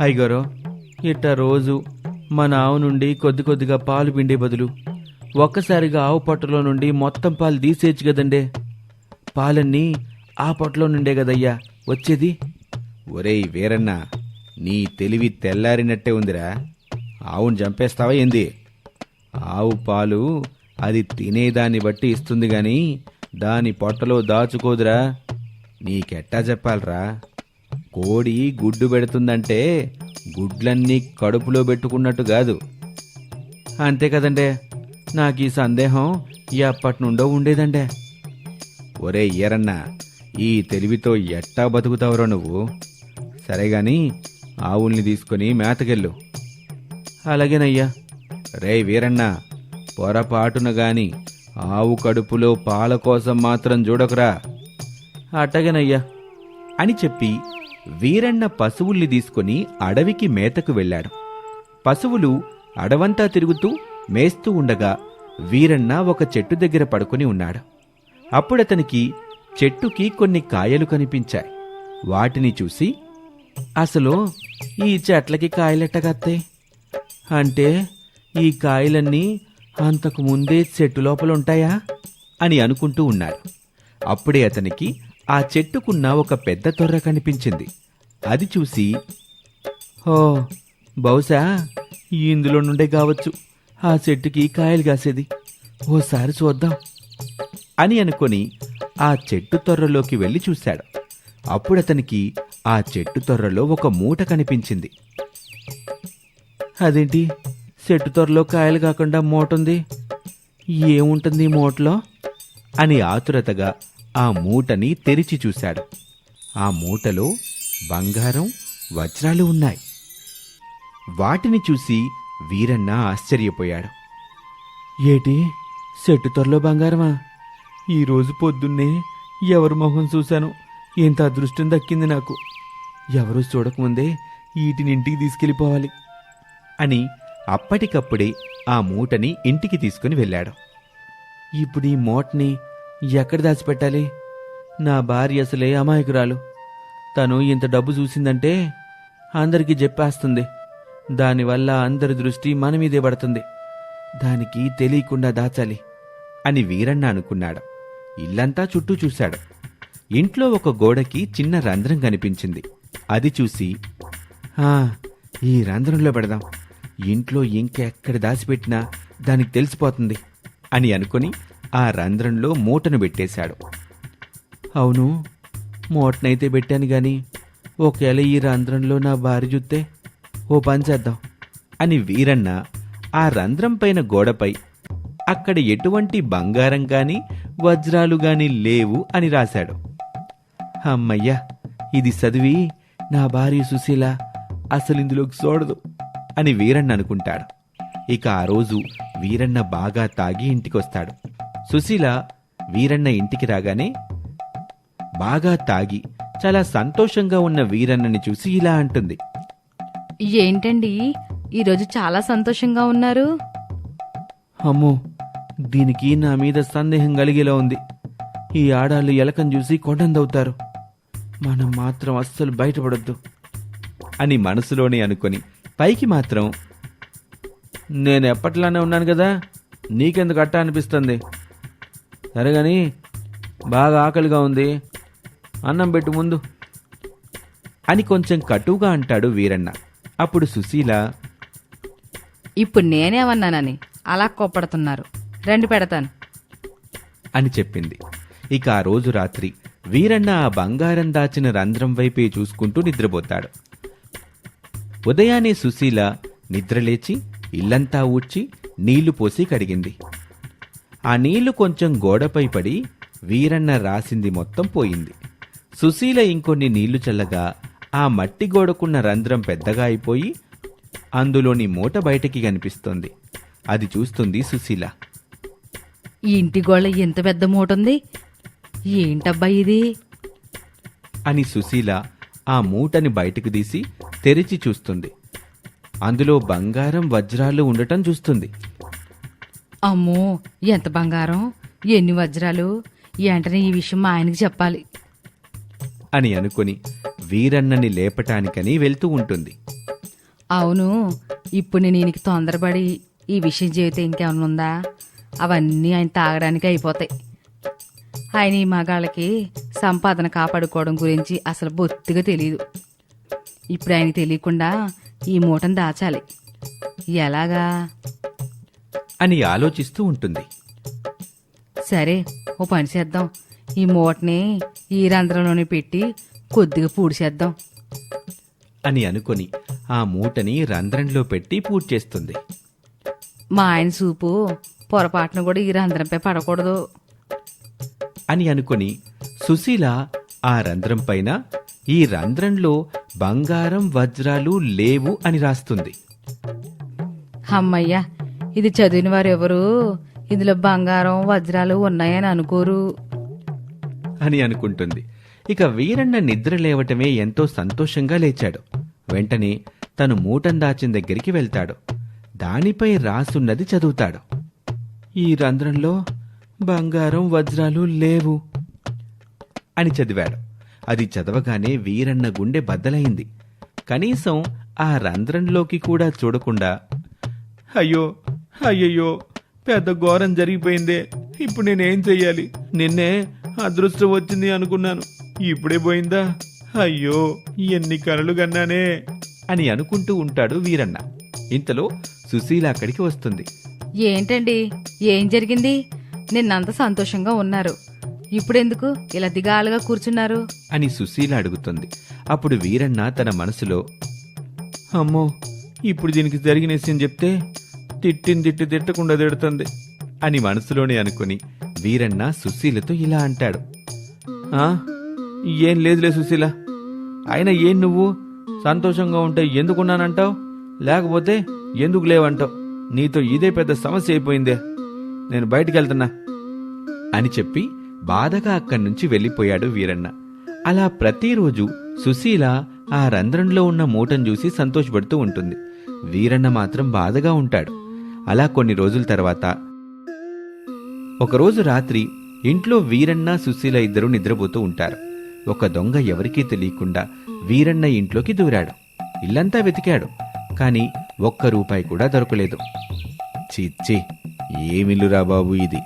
హైగారో ఇట్ట రోజు మన ఆవు నుండి కొద్ది కొద్దిగా పాలు పిండే బదులు ఒక్కసారిగా ఆవు పొట్టలో నుండి మొత్తం పాలు తీసేయచ్చు కదండే. పాలన్నీ ఆ పొట్టలో నుండే కదయ్యా. వచ్చేది? ఒరేయ్ వీరన్న నీ తెలివి తెల్లారినట్టే ఉందిరా. ఆవును చంపేస్తావా ఏంది? ఆవు పాలు అది తినేదాన్ని బట్టి ఇస్తుంది గాని దాని పొట్టలో దాచుకోదురా. నీకెట్టా చెప్పాలరా? కోడి గుడ్డు పెడుతుందంటే గుడ్లన్నీ కడుపులో పెట్టుకున్నట్టు కాదు. అంతే కదండే. నాకు ఈ సందేహం ఎప్పటి నుండో ఉండేదండే. ఒరే ఈరన్న ఈ తెలివితో ఎట్టా బతుకుతావురా నువ్వు? సరేగాని ఆవుల్ని తీసుకొని మేతకెళ్ళు. అలాగేనయ్యా. రే వీరన్న పొరపాటున గాని ఆవు కడుపులో పాల కోసం మాత్రం చూడకురా. అట్టగేనయ్యా. అని చెప్పి వీరన్న పశువుల్ని తీసుకొని అడవికి మేతకు వెళ్ళాడు. పశువులు అడవంతా తిరుగుతూ మేస్తూ ఉండగా వీరన్న ఒక చెట్టు దగ్గర పడుకొని ఉన్నాడు. అప్పుడతనికి చెట్టుకి కొన్ని కాయలు కనిపించాయి. వాటిని చూసి అసలు ఈ చెట్లకి కాయలెట్టగత్తాయి అంటే ఈ కాయలన్నీ అంతకు ముందే చెట్టు లోపల ఉంటాయా అని అనుకుంటూ ఉన్నాడు అప్పుడే అతనికి ఆ చెట్టుకున్న ఒక పెద్ద తొర్ర కనిపించింది. అది చూసి ఓ బహుశా ఇందులో నుండే కావచ్చు. ఆ చెట్టుకి కాయలు కాసేది. ఓసారి చూద్దాం. అని అనుకొని ఆ చెట్టు తొర్రలోకి వెళ్ళి చూశాడు. అప్పుడతనికి ఆ చెట్టు తొర్రలో ఒక మూట కనిపించింది. అదేంటి? చెట్టు తొర్రలో కాయలు కాకుండా మూటుంది ఏముంటుంది ఈ మూటలో? అని ఆతురతగా ఆ మూటని తెరిచి చూశాడు. ఆ మూటలో బంగారం వజ్రాలు ఉన్నాయి. వాటిని చూసి వీరన్న ఆశ్చర్యపోయాడు. ఏటి? సెట్టు త్వరలో బంగారమా? ఈరోజు పొద్దున్నే ఎవరి మొహం చూశాను? ఎంత అదృష్టం దక్కింది నాకు. ఎవరు చూడకముందే వీటిని ఇంటికి తీసుకెళ్ళిపోవాలి అని అప్పటికప్పుడే ఆ మూటని ఇంటికి తీసుకుని వెళ్ళాడు. ఇప్పుడు ఈ మూటని ఎక్కడ దాచిపెట్టాలి? నా భార్య అసలే అమాయకురాలు. తను ఇంత డబ్బు చూసిందంటే అందరికీ చెప్పేస్తుంది. దానివల్ల అందరి దృష్టి మన మీదే పడుతుంది. దానికి తెలియకుండా దాచాలి అని వీరన్న అనుకున్నాడు. ఇల్లంతా చుట్టూ చూశాడు. ఇంట్లో ఒక గోడకి చిన్న రంధ్రం కనిపించింది. అది చూసి ఆ, ఈ రంధ్రంలో పెడదాం. ఇంట్లో ఇంకెక్కడ దాచిపెట్టినా దానికి తెలిసిపోతుంది అని అనుకుని ఆ రంధ్రంలో మూటను పెట్టేశాడు. అవును మూటనైతే పెట్టాను గాని ఒకవేళ ఈ రంధ్రంలో నా భార్య చూస్తే ఓ పని చేద్దాం అని వీరన్న ఆ రంధ్రం పైన గోడపై అక్కడ ఎటువంటి బంగారం గాని వజ్రాలు గాని లేవు అని రాశాడు. అమ్మయ్యా ఇది చదివి నా భార్య సుశీల అసలు ఇందులోకి చూడదు అని వీరన్న అనుకుంటాడు. ఇక ఆ రోజు వీరన్న బాగా తాగి ఇంటికొస్తాడు. సుశీల వీరన్న ఇంటికి రాగానే బాగా తాగి చాలా సంతోషంగా ఉన్న వీరన్నని చూసి ఇలా అంటుంది. ఏంటండి? ఈరోజు చాలా సంతోషంగా ఉన్నారు. అమ్మో దీనికి నా మీద సందేహం కలిగేలా ఉంది. ఈ ఆడాళ్ళు ఎలకను చూసి కొండందవుతారు. మనం మాత్రం అస్సలు బయటపడొద్దు. అని మనసులోనే అనుకొని పైకి మాత్రం నేను ఎప్పట్లానే ఉన్నాను కదా నీకెందుకు అట్టా అనిపిస్తుంది? సరే గాని బాగా ఆకలిగా ఉంది. అన్నం పెట్టు ముందు. అని కొంచెం కటువుగా అంటాడు వీరన్న. అప్పుడు సుశీల ఇప్పుడు నేనేమన్నానని అలా కోప్పడుతున్నారు. రండి పెడతాను. అని చెప్పింది. ఇక ఆ రోజు రాత్రి వీరన్న ఆ బంగారం దాచిన రంధ్రం వైపే చూసుకుంటూ నిద్రపోతాడు. ఉదయాన్నే సుశీల నిద్రలేచి ఇల్లంతా ఊడ్చి నీళ్ళు పోసి కడిగింది. ఆ నీళ్ళు కొంచెం గోడపై పడి వీరన్న రాసింది మొత్తం పోయింది. సుశీల ఇంకొన్ని నీళ్ళు చల్లగా ఆ మట్టి గోడకున్న రంధ్రం పెద్దగా అయిపోయి అందులోని మూట బయటికి కనిపిస్తోంది. అది చూస్తుంది సుశీల. ఈ ఇంటి గోళ్ళ ఎంత పెద్ద మూటుంది? ఏంటబ్బా ఇది? అని సుశీల ఆ మూటని బయటకు తీసి తెరిచి చూస్తుంది. అందులో బంగారం వజ్రాలు ఉండటం చూస్తుంది. అమ్మో ఎంత బంగారం? ఎన్ని వజ్రాలు? వెంటనే ఈ విషయం మా ఆయనకి చెప్పాలి. అని అనుకుని వీరన్నని లేపటానికని వెళ్తూ ఉంటుంది. అవును ఇప్పుడు నేను ఈయనకి తొందరపడి ఈ విషయం చెబితే ఇంకేమైనా ఉందా? అవన్నీ ఆయన తాగడానికి అయిపోతాయి. ఆయన ఈ మగాళ్ళకి సంపాదన కాపాడుకోవడం గురించి అసలు బొత్తిగా తెలియదు ఇప్పుడు ఆయనకి తెలియకుండా ఈ మూటను దాచాలి. ఎలాగా? అని ఆలోచిస్తూ ఉంటుంది. సరే ఓ పని చేద్దాం. ఈ మూటని ఈ రంధ్రంలోనే పెట్టి కొద్దిగా పూడిచేద్దాం అని అనుకొని ఆ మూటని రంధ్రంలో పెట్టి పూడ్చేస్తుంది మా ఆయన చూపు పొరపాటున కూడా ఈ రంధ్రంపై పడకూడదు. అని అనుకొని సుశీల ఆ రంధ్రం పైన ఈ రంధ్రంలో బంగారం వజ్రాలు లేవు అని రాస్తుంది. అమ్మయ్యా ఇది చదివిన వారెవరు ఇందులో బంగారం వజ్రాలు ఉన్నాయని అనుకోరు. అని అనుకుంటుంది. ఇక వీరన్న నిద్ర లేవటమే ఎంతో సంతోషంగా లేచాడు. వెంటనే తను మూటం దాచిన దగ్గరికి వెళ్తాడు. దానిపై రాసున్నది చదువుతాడు. ఈ రంధ్రంలో బంగారం వజ్రాలు లేవు అని చదివాడు. అది చదవగానే వీరన్న గుండె బద్దలైంది. కనీసం ఆ రంధ్రంలోకి కూడా చూడకుండా అయ్యో అయ్యయ్యో పెద్ద ఘోరం జరిగిపోయిందే. ఇప్పుడు నేనేం చెయ్యాలి? నిన్నే అదృష్టం వచ్చింది అనుకున్నాను. ఇప్పుడే పోయిందా? అయ్యో ఎన్ని కలలు కన్నానే. అని అనుకుంటూ ఉంటాడు వీరన్న. ఇంతలో సుశీల అక్కడికి వస్తుంది. ఏంటండి? ఏం జరిగింది? నిన్నంత సంతోషంగా ఉన్నారు. ఇప్పుడెందుకు? ఇలా దిగాలుగా కూర్చున్నారు. అని సుశీల అడుగుతుంది. అప్పుడు వీరన్న తన మనసులో అమ్మో ఇప్పుడు దీనికి జరిగిన విషయం చెప్తే తిట్టిన తిట్టి తిట్టకుండా తిడుతుంది అని మనసులోనే అనుకుని వీరన్న సుశీలతో ఇలా అంటాడు. "ఆ, ఏం లేదులే సుశీల. అయినా ఏం నువ్వు? సంతోషంగా ఉంటే ఎందుకున్నానంటావు? లేకపోతే ఎందుకు లేవంటావు? నీతో ఇదే పెద్ద సమస్య అయిపోయిందే. నేను బయటికి వెళ్తున్నా అని చెప్పి బాధగా అక్కడి నుంచి వెళ్ళిపోయాడు వీరన్న. అలా ప్రతిరోజు సుశీల ఆ రంధ్రంలో ఉన్న మూటను చూసి సంతోషపడుతూ ఉంటుంది. వీరన్న మాత్రం బాధగా ఉంటాడు. అలా కొన్ని రోజుల తర్వాత ఒకరోజు రాత్రి ఇంట్లో వీరన్న సుశీల ఇద్దరు నిద్రపోతూ ఉంటారు. ఒక దొంగ ఎవరికీ తెలియకుండా వీరన్న ఇంట్లోకి దూరాడు. ఇల్లంతా వెతికాడు కాని ఒక్క రూపాయి కూడా దొరకలేదు. చిచ్చి ఏమిల్లురా బాబు ఇది?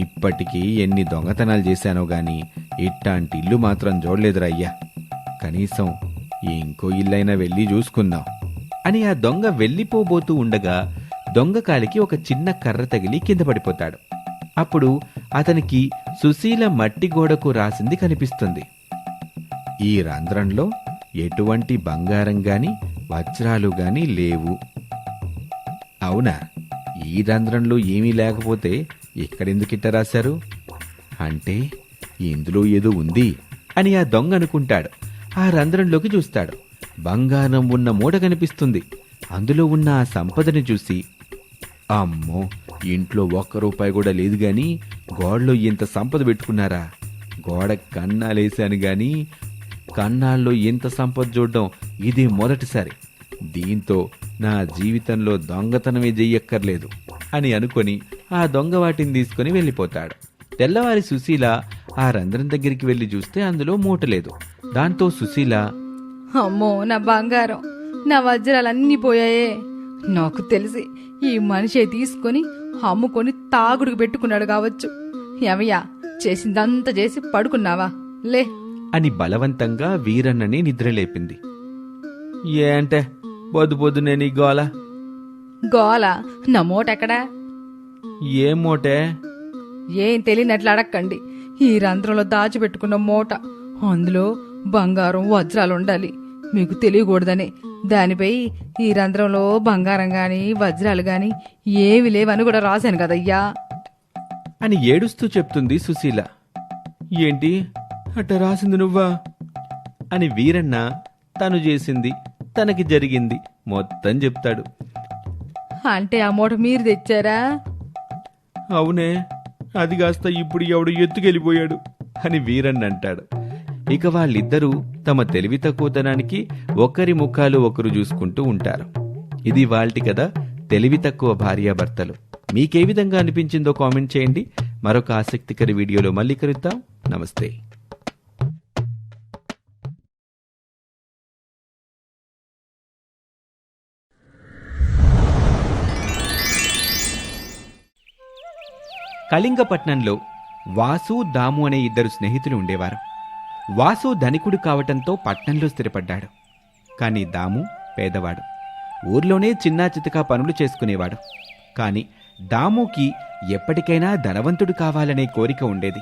ఇప్పటికీ ఎన్ని దొంగతనాలు చేశానో గాని ఇట్టాంటి ఇల్లు మాత్రం చూడలేదురా అయ్యా. కనీసం ఇంకో ఇల్లైనా వెళ్ళి చూసుకుందాం అని ఆ దొంగ వెళ్ళిపోబోతూ ఉండగా దొంగ కాలికి ఒక చిన్న కర్ర తగిలి కింద పడిపోతాడు. అప్పుడు అతనికి సుశీల మట్టి గోడకు రాసింది కనిపిస్తుంది. ఈ రంధ్రంలో ఎటువంటి బంగారం గాని వజ్రాలు గాని లేవు. అవునా? ఈ రంధ్రంలో ఏమీ లేకపోతే ఇక్కడెందుకిట్ట రాశారు? అంటే ఇందులో ఏదో ఉంది అని ఆ దొంగ అనుకుంటాడు. ఆ రంధ్రంలోకి చూస్తాడు. బంగారం ఉన్న మూట కనిపిస్తుంది. అందులో ఉన్న ఆ సంపదని చూసి అమ్మో ఇంట్లో ఒక్క రూపాయి కూడా లేదు గాని గోడలో ఇంత సంపద పెట్టుకున్నారా? గోడ కన్నాలేశాను గాని కన్నాల్లో ఇంత సంపద చూడడం ఇది మొదటిసారి. దీంతో నా జీవితంలో దొంగతనమే చెయ్యక్కర్లేదు అని అనుకొని ఆ దొంగ వాటిని తీసుకుని వెళ్ళిపోతాడు. తెల్లవారి సుశీల ఆ రంధ్రం దగ్గరికి వెళ్ళి చూస్తే అందులో మూట లేదు. దాంతో సుశీల అమ్మో నా బంగారం నా వజ్రాలన్నీ పోయాయే. నాకు తెలిసి ఈ మనిషి తీసుకొని అమ్ముకొని తాగుడుకు పెట్టుకున్నాడు కావచ్చు. ఏమయ్యా చేసిందంతా చేసి పడుకున్నావా? లే. అని బలవంతంగా వీరన్నని నిద్రలేపింది. ఏంటే పొద్దు పొద్దునే నీ గోల? గోల? నా మూటెక్కడా ఏం మూటే? ఏం తెలియనట్లు అడక్కండి. ఈ రంధ్రంలో దాచిపెట్టుకున్న మూట. అందులో బంగారం వజ్రాలు ఉండాలి. మీకు తెలియకూడదని దానిపై ఈ రంధ్రంలో బంగారం గాని వజ్రాలు గాని ఏవి లేవని కూడా రాశాను కదయ్యా. అని ఏడుస్తూ చెప్తుంది సుశీల. ఏంటి? అట్ట రాసింది నువ్వా? అని వీరన్న తను చేసింది తనకి జరిగింది మొత్తం చెప్తాడు. అంటే ఆ మూట మీరు తెచ్చారా? అవునే అది కాస్త ఇప్పుడు ఎవడు ఎత్తుకెళ్ళిపోయాడు అని వీరన్న అంటాడు ఇక వాళ్ళిద్దరూ తమ తెలివి తక్కువతనానికి ఒకరి ముఖాలు ఒకరు చూసుకుంటూ ఉంటారు. ఇది వాళ్ళటి కదా తెలివి తక్కువ భార్యాభర్తలు. మీకే విధంగా అనిపించిందో కామెంట్ చేయండి. మరొక ఆసక్తికర వీడియోలో మళ్ళీ కలుద్దాం. నమస్తే. కళింగపట్నంలో వాసు దాము అనే ఇద్దరు స్నేహితులు ఉండేవారు. వాసు ధనికుడు కావటంతో పట్నంలో స్థిరపడ్డాడు. కానీ దాము పేదవాడు. ఊర్లోనే చిన్నా చితకా పనులు చేసుకునేవాడు. కానీ దాముకి ఎప్పటికైనా ధనవంతుడు కావాలనే కోరిక ఉండేది.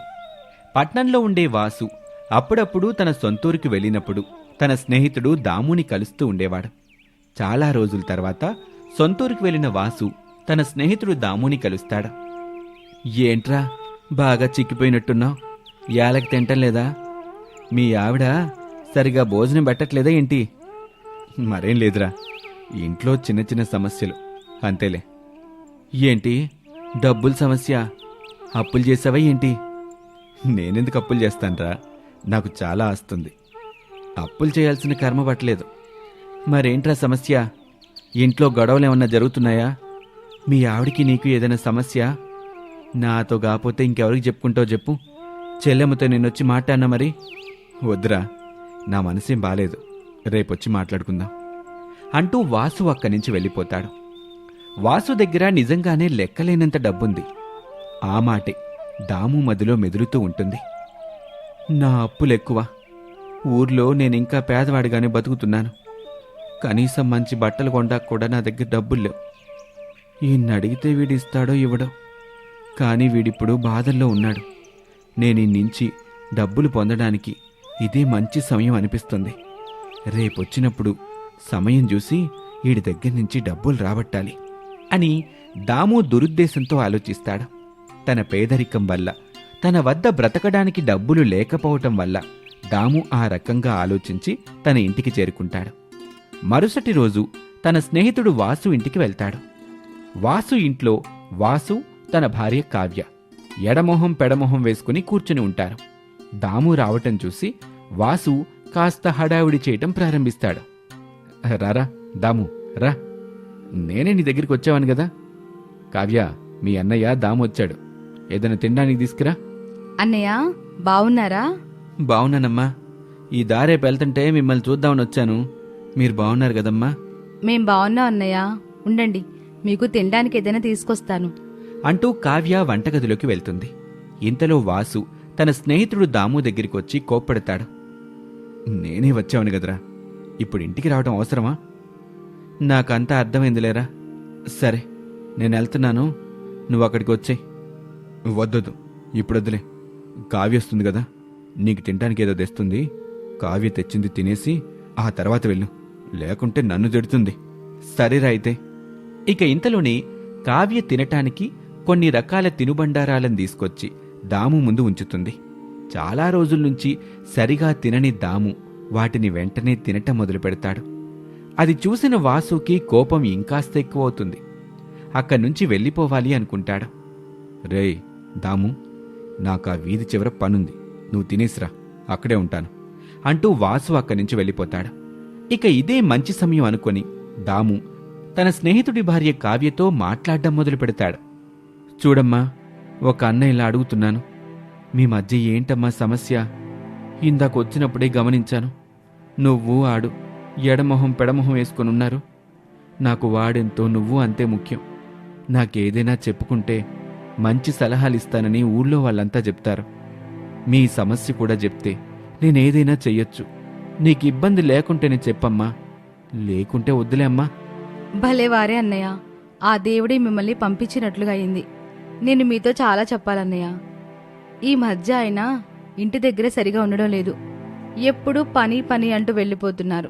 పట్నంలో ఉండే వాసు అప్పుడప్పుడు తన సొంతూరుకు వెళ్ళినప్పుడు తన స్నేహితుడు దాముని కలుస్తూ ఉండేవాడు. చాలా రోజుల తర్వాత సొంతూరుకు వెళ్ళిన వాసు తన స్నేహితుడు దాముని కలుస్తాడు. ఏంట్రా బాగా చిక్కిపోయినట్టున్నావు? యాలకి తింటం లేదా? మీ ఆవిడ సరిగా భోజనం పెట్టట్లేదా ఏంటి? మరేం లేదురా. ఇంట్లో చిన్న చిన్న సమస్యలు. అంతేలే. ఏంటి? డబ్బుల సమస్య. అప్పులు చేసావా ఏంటి? నేనెందుకు అప్పులు చేస్తానురా? నాకు చాలా ఆస్తుంది. అప్పులు చేయాల్సిన కర్మ పట్టలేదు. మరేంట్రా సమస్య? ఇంట్లో గొడవలు ఏమన్నా జరుగుతున్నాయా? మీ ఆవిడికి నీకు ఏదైనా సమస్య? నాతో కాకపోతే ఇంకెవరికి చెప్పుకుంటావు చెప్పు. చెల్లెమ్మతో నేనొచ్చి మాట్లాడినా మరి? వద్దురా నా మనసేం బాలేదు. రేపొచ్చి మాట్లాడుకుందాం. అంటూ వాసు అక్కడి నుంచి వెళ్ళిపోతాడు. వాసు దగ్గర నిజంగానే లెక్కలేనంత డబ్బుంది. ఆ మాటే దాము మదిలో మెదులుతూ ఉంటుంది. నా అప్పులెక్కువ. ఊర్లో నేనింకా పేదవాడిగానే బతుకుతున్నాను. కనీసం మంచి బట్టలు కొండా కూడా నా దగ్గర డబ్బులు లేవు. ఈయన్ని అడిగితే వీడిస్తాడో ఇవ్వడో. కానీ వీడిప్పుడు బాధల్లో ఉన్నాడు. నేను నుంచి డబ్బులు పొందడానికి ఇదే మంచి సమయం అనిపిస్తుంది. రేపొచ్చినప్పుడు సమయం చూసి వీడి దగ్గర నుంచి డబ్బులు రాబట్టాలి అని దాము దురుద్దేశంతో ఆలోచిస్తాడు. తన పేదరికం వల్ల తన వద్ద బ్రతకడానికి డబ్బులు లేకపోవటం వల్ల దాము ఆ రకంగా ఆలోచించి తన ఇంటికి చేరుకుంటాడు. మరుసటి రోజు తన స్నేహితుడు వాసు ఇంటికి వెళ్తాడు. వాసు ఇంట్లో వాసు తన భార్య కావ్య ఎడమొహం పెడమొహం వేసుకుని కూర్చుని ఉంటారు. దాము రావటం చూసి వాసు కాస్త హడావిడి చేయటం ప్రారంభిస్తాడు. రారా దాము రా. నేనే నీ దగ్గరికి వచ్చావాను కదా కావ్య మీ అన్నయ్య దాము వచ్చాడు. ఏదైనా తినడానికి తీసుకురా. అన్నయ్య బావున్నారా? బాగున్నానమ్మా ఈ దారేపు వెళ్తుంటే మిమ్మల్ని చూద్దామని వచ్చాను. మీరు బాగున్నారు కదమ్మా. మేం బావున్నాం అన్నయ్య. ఉండండి మీకు తినడానికి ఏదైనా తీసుకొస్తాను. అంటూ కావ్య వంటగదిలోకి వెళ్తుంది. ఇంతలో వాసు తన స్నేహితుడు దాము దగ్గరికి వచ్చి కోప్పడతాడు. నేనే వచ్చావని కదరా. ఇప్పుడు ఇంటికి రావడం అవసరమా? నాకంతా అర్థమైందిలేరా సరే నేను వెళ్తున్నాను. నువ్వు అక్కడికి వచ్చేయ్ వద్దొద్దు ఇప్పుడు వద్దులే కావ్య వస్తుంది కదా. నీకు తినడానికి ఏదో తెస్తుంది. కావ్య తెచ్చింది తినేసి ఆ తర్వాత వెళ్ళు. లేకుంటే నన్ను తిడుతుంది. సరేరా అయితే. ఇక ఇంతలోనే కావ్య తినటానికి కొన్ని రకాల తినుబండారాలను తీసుకొచ్చి దాము ముందు ఉంచుతుంది. చాలా రోజుల నుంచి సరిగా తినని దాము వాటిని వెంటనే తినటం మొదలు పెడతాడు. అది చూసిన వాసుకి కోపం ఇంకాస్త ఎక్కువ అవుతుంది అక్కడి నుంచి వెళ్ళిపోవాలి అనుకుంటాడు. రేయ్ దాము నాకు ఆ వీధి చివర పనుంది. నువ్వు తినేసిరా అక్కడే ఉంటాను అంటూ వాసు అక్కడి నుంచి వెళ్ళిపోతాడు. ఇక ఇదే మంచి సమయం అనుకొని దాము తన స్నేహితుడి భార్య కావ్యతో మాట్లాడడం మొదలు పెడతాడు చూడమ్మా ఒక అన్నయ్య ఇలా అడుగుతున్నాను మీ మధ్య ఏంటమ్మా సమస్య? ఇందాక వచ్చినప్పుడే గమనించాను. నువ్వు ఆడు ఎడమొహం పెడమొహం వేసుకొని ఉన్నారు. నాకు వాడెంతో నువ్వు అంతే ముఖ్యం. నాకేదైనా చెప్పుకుంటే మంచి సలహాలు ఇస్తానని ఊళ్ళో వాళ్ళంతా చెప్తారు. మీ సమస్య కూడా చెప్తే నేనేదైనా చెయ్యొచ్చు. నీకు ఇబ్బంది లేకుంటేనే చెప్పమ్మా. లేకుంటే వద్దులే అమ్మా. భలే వారే అన్నయ్య. ఆ దేవుడే మిమ్మల్ని పంపించినట్లుగా అయింది. నేను మీతో చాలా చెప్పాలన్నయ్య. ఈ మధ్య ఆయన ఇంటి దగ్గరే సరిగా ఉండడం లేదు. ఎప్పుడూ పని పని అంటూ వెళ్ళిపోతున్నారు.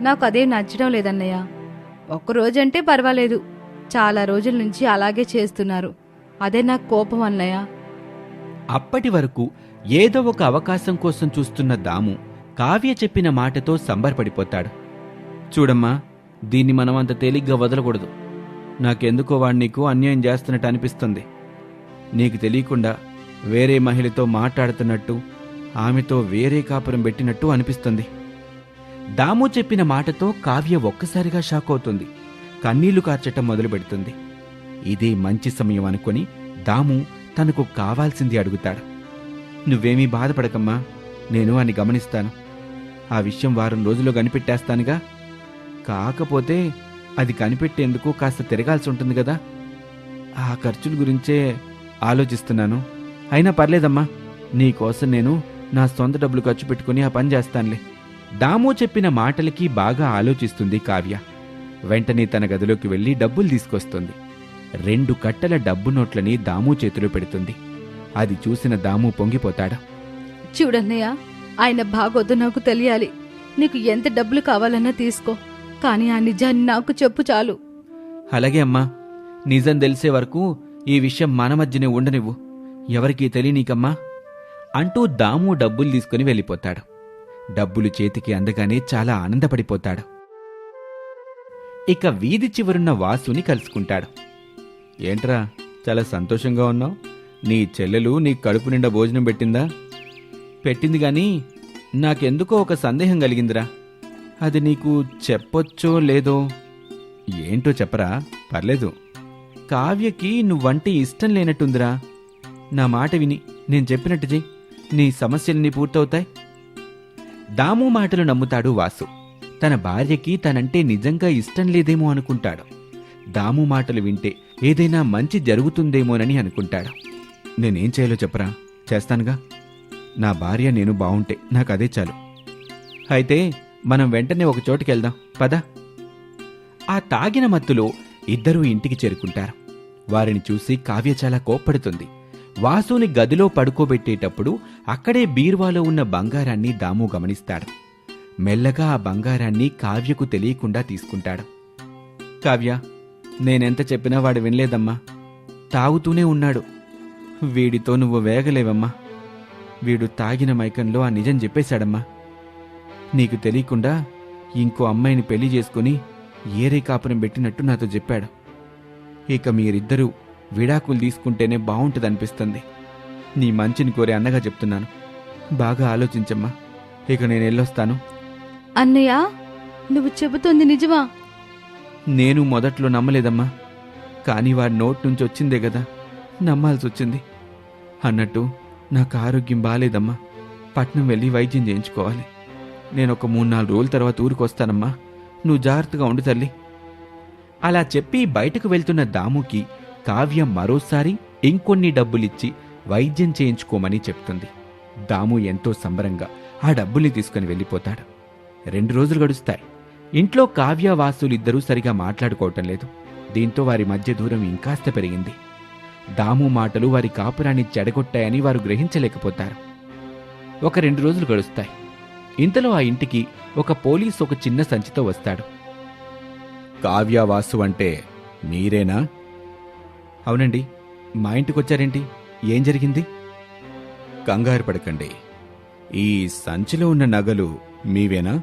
నాకు అదేం నచ్చడం లేదన్నయ్య. ఒక్కరోజంటే పర్వాలేదు. చాలా రోజుల నుంచి అలాగే చేస్తున్నారు. అదే నాకు కోపం అన్నయ్య. అప్పటి వరకు ఏదో ఒక అవకాశం కోసం చూస్తున్న దాము కావ్య చెప్పిన మాటతో సంబరపడిపోతాడు. చూడమ్మా దీన్ని మనం అంత తేలిగ్గా వదలకూడదు. నాకెందుకో వాడు నీకు అన్యాయం చేస్తున్నట్టు అనిపిస్తుంది. నీకు తెలియకుండా వేరే మహిళతో మాట్లాడుతున్నట్టు ఆమెతో వేరే కాపురం పెట్టినట్టు అనిపిస్తుంది. దాము చెప్పిన మాటతో కావ్య ఒక్కసారిగా షాక్ అవుతుంది. కన్నీళ్ళు కార్చటం మొదలు పెడుతుంది. ఇదే మంచి సమయం అనుకొని దాము తనకు కావాల్సింది అడుగుతాడు. నువ్వేమీ బాధపడకమ్మా నేను అని గమనిస్తాను. ఆ విషయం వారం రోజుల్లో కనిపెట్టేస్తానుగా. కాకపోతే అది కనిపెట్టేందుకు కాస్త తిరగాల్సి ఉంటుంది కదా. ఆ ఖర్చుల గురించే ఆలోచిస్తున్నాను. అయినా పర్లేదమ్మా నీకోసం నేను నా సొంత డబ్బులు ఖర్చు పెట్టుకుని ఆ పని చేస్తానులే. దాము చెప్పిన మాటలకి బాగా ఆలోచిస్తుంది కావ్య. వెంటనే తన గదిలోకి వెళ్ళి డబ్బులు తీసుకొస్తుంది. రెండు కట్టల డబ్బు నోట్లని దాము చేతిలో పెడుతుంది. అది చూసిన దాము పొంగిపోతాడు. చూడన్నయ్య ఆయన బాగోదు నాకు తెలియాలి. నీకు ఎంత డబ్బులు కావాలన్నా తీసుకో కానీ ఆ నిజాన్ని నాకు చెప్పు చాలు. అలాగే అమ్మా నిజం తెలిసే వరకు ఈ విషయం మన మధ్యనే ఉండనివ్వు. ఎవరికీ తెలియనీకమ్మా. అంటూ దాము డబ్బులు తీసుకుని వెళ్ళిపోతాడు. డబ్బులు చేతికి అందగానే చాలా ఆనందపడిపోతాడు. ఇక వీధి చివరున్న వాసుని కలుసుకుంటాడు. ఏంట్రా చాలా సంతోషంగా ఉన్నావు? నీ చెల్లెలు నీ కడుపు నిండా భోజనం పెట్టిందా? పెట్టింది గాని నాకెందుకో ఒక సందేహం కలిగిందిరా. అది నీకు చెప్పొచ్చో లేదో? ఏంటో చెప్పరా? పర్లేదు. కావ్యకి నువ్వంటే ఇష్టం లేనట్టుందిరా. నా మాట విని నేను చెప్పినట్టు చెయ్యి. నీ సమస్యలన్నీ పూర్తవుతాయి. దాము మాటలు నమ్ముతాడు వాసు. తన భార్యకి తనంటే నిజంగా ఇష్టం లేదేమో అనుకుంటాడు. దాము మాటలు వింటే ఏదైనా మంచి జరుగుతుందేమోనని అనుకుంటాడు. నేనేం చేయాలో చెప్పరా? చేస్తానుగా. నా భార్య నేను బావుంటే నాకు అదే చాలు. అయితే మనం వెంటనే ఒక చోటుకెళ్దాం. పద. ఆ తాగిన మత్తులో ఇద్దరూ ఇంటికి చేరుకుంటారు. వారిని చూసి కావ్య చాలా కోప్పడుతుంది. వాసుని గదిలో పడుకోబెట్టేటప్పుడు అక్కడే బీర్వాలో ఉన్న బంగారాన్ని దాము గమనిస్తాడు. మెల్లగా ఆ బంగారాన్ని కావ్యకు తెలియకుండా తీసుకుంటాడు. కావ్య నేనెంత చెప్పినా వాడు వినలేదమ్మా. తాగుతూనే ఉన్నాడు. వీడితో నువ్వు వేగలేవమ్మా. వీడు తాగిన మైకంలో ఆ నిజం చెప్పేశాడమ్మా. నీకు తెలియకుండా ఇంకో అమ్మాయిని పెళ్ళి చేసుకుని ఏరే కాపురం పెట్టినట్టు నాతో చెప్పాడు. ఇక మీరిద్దరూ విడాకులు తీసుకుంటేనే బాగుంటుందనిపిస్తుంది నీ మంచిని కోరే అన్నగా చెప్తున్నాను. బాగా ఆలోచించమ్మా. ఇక నేను వెళ్ళొస్తాను అన్నయ్య నువ్వు చెబుతోంది నిజమా? నేను మొదట్లో నమ్మలేదమ్మా. కానీ వాడి నోట్ నుంచి వచ్చిందే కదా. నమ్మాల్సి వచ్చింది అన్నట్టు నాకు ఆరోగ్యం బాగాలేదమ్మా పట్నం వెళ్ళి వైద్యం చేయించుకోవాలి. నేను ఒక మూడు నాలుగు రోజుల తర్వాత ఊరికి వస్తానమ్మా నువ్వు జాగ్రత్తగా ఉండు తల్లి. అలా చెప్పి బయటకు వెళ్తున్న దాముకి కావ్య మరోసారి ఇంకొన్ని డబ్బులిచ్చి వైద్యం చేయించుకోమని చెప్తుంది. దాము ఎంతో సంబరంగా ఆ డబ్బుల్ని తీసుకుని వెళ్ళిపోతాడు. రెండు రోజులు గడుస్తాయి. ఇంట్లో కావ్య వాసులిద్దరూ సరిగా మాట్లాడుకోవటం లేదు. దీంతో వారి మధ్య దూరం ఇంకాస్త పెరిగింది. దాము మాటలు వారి కాపురాన్ని చెడగొట్టాయని వారు గ్రహించలేకపోతారు. ఒక రెండు రోజులు గడుస్తాయి. ఇంతలో ఆ ఇంటికి ఒక పోలీసు ఒక చిన్న సంచితో వస్తాడు. కావ్యవాసు అంటే మీరేనా? అవునండి. మా ఇంటికి వచ్చారేంటి ఏం జరిగింది? కంగారు పడకండి. ఈ సంచిలో ఉన్న నగలు మీవేనా?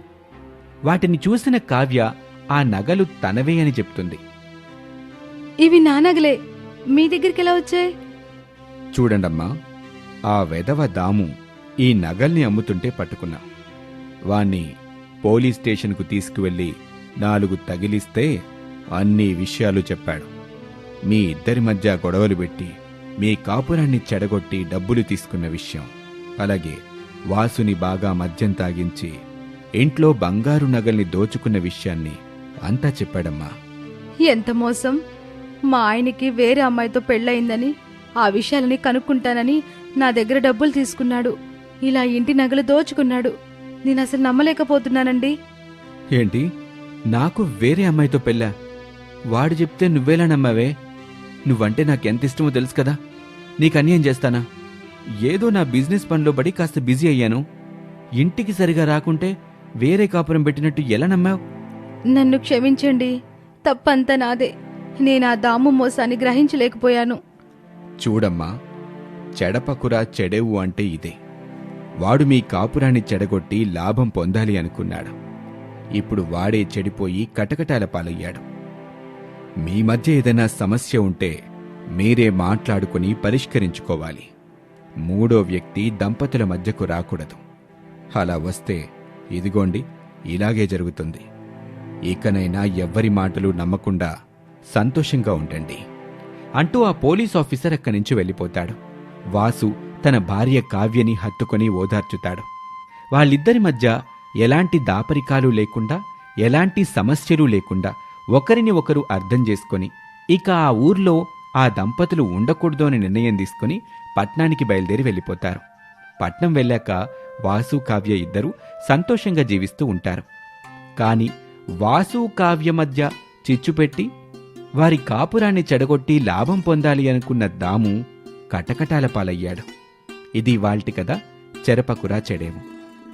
వాటిని చూసిన కావ్య ఆ నగలు తనవే అని చెప్తుంది. ఇవి నా నగలే. మీ దగ్గరికి ఎలా వచ్చాయి? చూడండమ్మా. ఆ వెధవ దాము ఈ నగల్ని అమ్ముతుంటే పట్టుకున్నా. వాణ్ణి పోలీస్ స్టేషన్కు తీసుకువెళ్ళి నాలుగు తగిలిస్తే అన్ని విషయాలు చెప్పాడు. మీ ఇద్దరి మధ్య గొడవలు పెట్టి మీ కాపురాన్ని చెడగొట్టి డబ్బులు తీసుకున్న విషయం. అలాగే వాసుని బాగా మద్యం తాగించి ఇంట్లో బంగారు నగల్ని దోచుకున్న విషయాన్ని అంతా చెప్పాడమ్మా. ఎంత మోసం? మా ఆయనకి వేరే అమ్మాయితో పెళ్ళయిందని ఆ విషయాలని కనుక్కుంటానని నా దగ్గర డబ్బులు తీసుకున్నాడు. ఇలా ఇంటి నగలు దోచుకున్నాడు. నేను అసలు నమ్మలేకపోతున్నానండి. ఏంటి? నాకు వేరే అమ్మాయితో పెళ్ళా? వాడు చెప్తే నువ్వేలా నమ్మావే? నువ్వంటే నాకెంత ఇష్టమో తెలుసు కదా. నీకు అన్యాయం చేస్తానా? ఏదో నా బిజినెస్ పనిలో పడి కాస్త బిజీ అయ్యాను. ఇంటికి సరిగా రాకుంటే వేరే కాపురం పెట్టినట్టు ఎలా నమ్మావు? నన్ను క్షమించండి. తప్పంతా నాదే. నేను ఆ దాము మోసాన్ని గ్రహించలేకపోయాను. చూడమ్మా. చెడపకురా చెడెవు అంటే ఇదే. వాడు మీ కాపురాన్ని చెడగొట్టి లాభం పొందాలి అనుకున్నాడు. ఇప్పుడు వాడే చెడిపోయి కటకటాల పాలయ్యాడు. మీ మధ్య ఏదైనా సమస్య ఉంటే మీరే మాట్లాడుకుని పరిష్కరించుకోవాలి. మూడో వ్యక్తి దంపతుల మధ్యకు రాకూడదు. అలా వస్తే ఇదిగోండి ఇలాగే జరుగుతుంది. ఇకనైనా ఎవ్వరి మాటలు నమ్మకుండా సంతోషంగా ఉండండి. అంటూ ఆ పోలీస్ ఆఫీసర్ అక్కడి నుంచి వెళ్ళిపోతాడు. వాసు తన భార్య కావ్యని హత్తుకొని ఓదార్చుతాడు. వాళ్ళిద్దరి మధ్య ఎలాంటి దాపరికాలు లేకుండా ఎలాంటి సమస్యలు లేకుండా ఒకరిని ఒకరు అర్థం చేసుకొని ఇక ఆ ఊర్లో ఆ దంపతులు ఉండకూడదు అని నిర్ణయం తీసుకుని పట్నానికి బయలుదేరి వెళ్ళిపోతారు. పట్నం వెళ్ళాక వాసు కావ్య ఇద్దరు సంతోషంగా జీవిస్తూ ఉంటారు. కాని వాసు కావ్య మధ్య చిచ్చుపెట్టి వారి కాపురాన్ని చెడగొట్టి లాభం పొందాలి అనుకున్న దాము కటకటాల పాలయ్యాడు. ఇది వాల్టి కదా చెరపకురా చెడేము